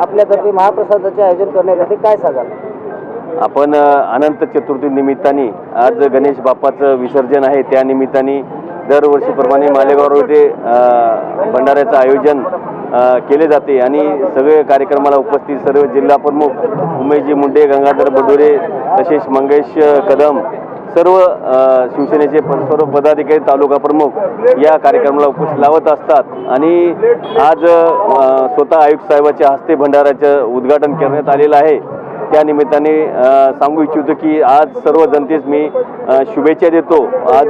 आपल्यातर्फे महाप्रसादाचे आयोजन करण्यात येते काय सांगाल? आपण अनंत चतुर्थी निमित्ताने आज गणेश बाप्पाचं विसर्जन आहे त्या निमित्ताने दरवर्षीप्रमाणे मालेगाव येथे भंडाऱ्याचं आयोजन केले जाते. आणि सगळे कार्यक्रमाला उपस्थित सर्व जिल्हा प्रमुख उमेशजी मुंडे गंगाधर बडोरे तसेच मंगेश कदम सर्व शिवसेनेचे सर्व पदाधिकारी तालुका प्रमुख या कार्यक्रमाला उपस्थित लावत असतात. आणि आज स्वतः आयुक्त साहेबाच्या हस्ते भंडाराचं उद्घाटन करण्यात आलेलं आहे. त्या निमित्ताने सांगू इच्छितो की आज सर्व जनतेस मी शुभेच्छा देतो. आज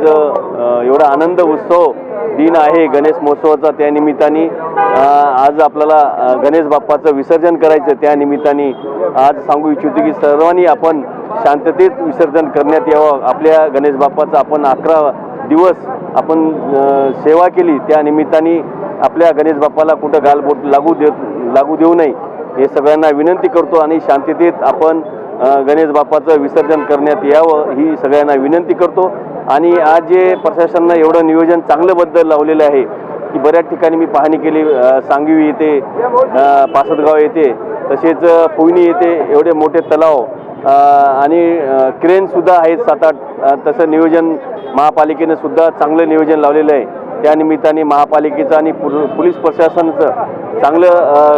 एवढा आनंद उत्सव दिन आहे गणेश महोत्सवाचा. त्या निमित्ताने आज आपल्याला गणेश बाप्पाचं विसर्जन करायचं. त्या निमित्ताने आज सांगू इच्छितो की सर्वांनी आपण शांततेत विसर्जन करण्यात यावं. आपल्या गणेश बाप्पाचं आपण अकरा दिवस आपण सेवा केली. त्या निमित्ताने आपल्या गणेश बाप्पाला कुठं गालबोट लागू देत लागू देऊ नये हे सगळ्यांना विनंती करतो आणि शांततेत आपण गणेश बाप्पाचं विसर्जन करण्यात यावं ही सगळ्यांना विनंती करतो. आणि आज जे प्रशासनानं एवढं नियोजन चांगलं बद्दल लावलेलं आहे की बऱ्याच ठिकाणी मी पाहणी केली सांगवी येते पासदगाव येते तसेच अ, येते येथे एवढे मोठे तलाव आणि क्रेनसुद्धा आहेत सात आठ तसं नियोजन महापालिकेनं सुद्धा चांगलं नियोजन लावलेलं आहे. त्या निमित्ताने महापालिकेचं आणि पुल- पोलीस प्रशासनाचं चांगलं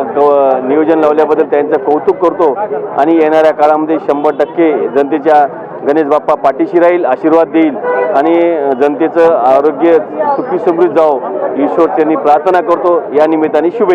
क- नियोजन लावल्याबद्दल त्यांचं कौतुक करतो. आणि येणाऱ्या काळामध्ये शंभर टक्के जनतेच्या गणेश बाप्पा पाठीशी राहील आशीर्वाद देईल. आणि जनतेचं आरोग्य सुखी समृद्ध जावं. ईश्वर त्यांनी प्रार्थना करतो. या निमित्ताने शुभेच्छा.